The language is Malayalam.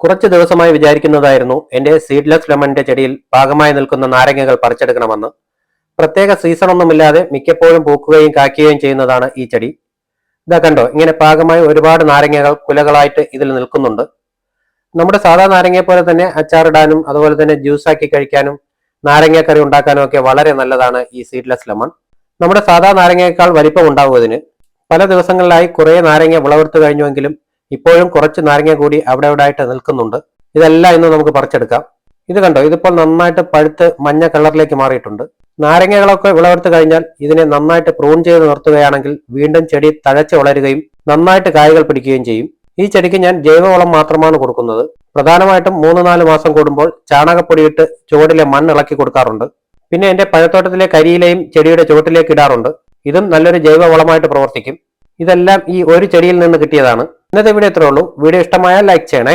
കുറച്ച് ദിവസമായി വിചാരിക്കുന്നതായിരുന്നു എന്റെ സീഡ്ലെസ് ലെമണിന്റെ ചെടിയിൽ പാകമായി നിൽക്കുന്ന നാരങ്ങകൾ പറിച്ചെടുക്കണമെന്ന്. പ്രത്യേക സീസൺ ഒന്നുമില്ലാതെ മിക്കപ്പോഴും പൂക്കുകയും കാക്കുകയും ചെയ്യുന്നതാണ് ഈ ചെടി. ഇതാ കണ്ടോ ഇങ്ങനെ പാകമായി ഒരുപാട് നാരങ്ങകൾ കുലകളായിട്ട് ഇതിൽ നിൽക്കുന്നുണ്ട്. നമ്മുടെ സാധാ നാരങ്ങയെ പോലെ തന്നെ അച്ചാറിടാനും അതുപോലെ തന്നെ ജ്യൂസാക്കി കഴിക്കാനും നാരങ്ങക്കറി ഉണ്ടാക്കാനും ഒക്കെ വളരെ നല്ലതാണ് ഈ സീഡ്ലെസ് ലെമൺ നമ്മുടെ സാധാ നാരങ്ങയേക്കാൾ വലിപ്പം ഉണ്ടാവും ഇതിന് പല ദിവസങ്ങളിലായി കുറേ നാരങ്ങ വിളവെടുത്തു കഴിഞ്ഞുവെങ്കിലും ഇപ്പോഴും കുറച്ച് നാരങ്ങ കൂടി അവിടെ അവിടെ ആയിട്ട് നിൽക്കുന്നുണ്ട്. ഇതെല്ലാം ഇന്ന് നമുക്ക് പറിച്ചെടുക്കാം. ഇത് കണ്ടോ? ഇതിപ്പോൾ നന്നായിട്ട് പഴുത്ത് മഞ്ഞ കളറിലേക്ക് മാറിയിട്ടുണ്ട്. നാരങ്ങകളൊക്കെ വിളവെടുത്ത് കഴിഞ്ഞാൽ ഇതിനെ നന്നായിട്ട് പ്രൂൺ ചെയ്ത് നിർത്തുകയാണെങ്കിൽ വീണ്ടും ചെടി തഴച്ച് വളരുകയും നന്നായിട്ട് കായകൾ പിടിക്കുകയും ചെയ്യും. ഈ ചെടിക്ക് ഞാൻ ജൈവവളം മാത്രമാണ് കൊടുക്കുന്നത്. പ്രധാനമായിട്ടും മൂന്ന് നാല് മാസം കൂടുമ്പോൾ ചാണകപ്പൊടിയിട്ട് ചുവടിലെ മണ്ണ് ഇളക്കി കൊടുക്കാറുണ്ട്. പിന്നെ എന്റെ പഴത്തോട്ടത്തിലെ കരിയിലെയും ചെടിയുടെ ചുവട്ടിലേക്ക് ഇടാറുണ്ട്. ഇതും നല്ലൊരു ജൈവവളമായിട്ട് പ്രവർത്തിക്കും. ഇതെല്ലാം ഈ ഒരു ചെടിയിൽ നിന്ന് കിട്ടിയതാണ്. ഇന്നത്തെ വീഡിയോ ഇത്രേ ഉള്ളൂ. വീഡിയോ ഇഷ്ടമായാൽ ലൈക്ക് ചെയ്യണേ.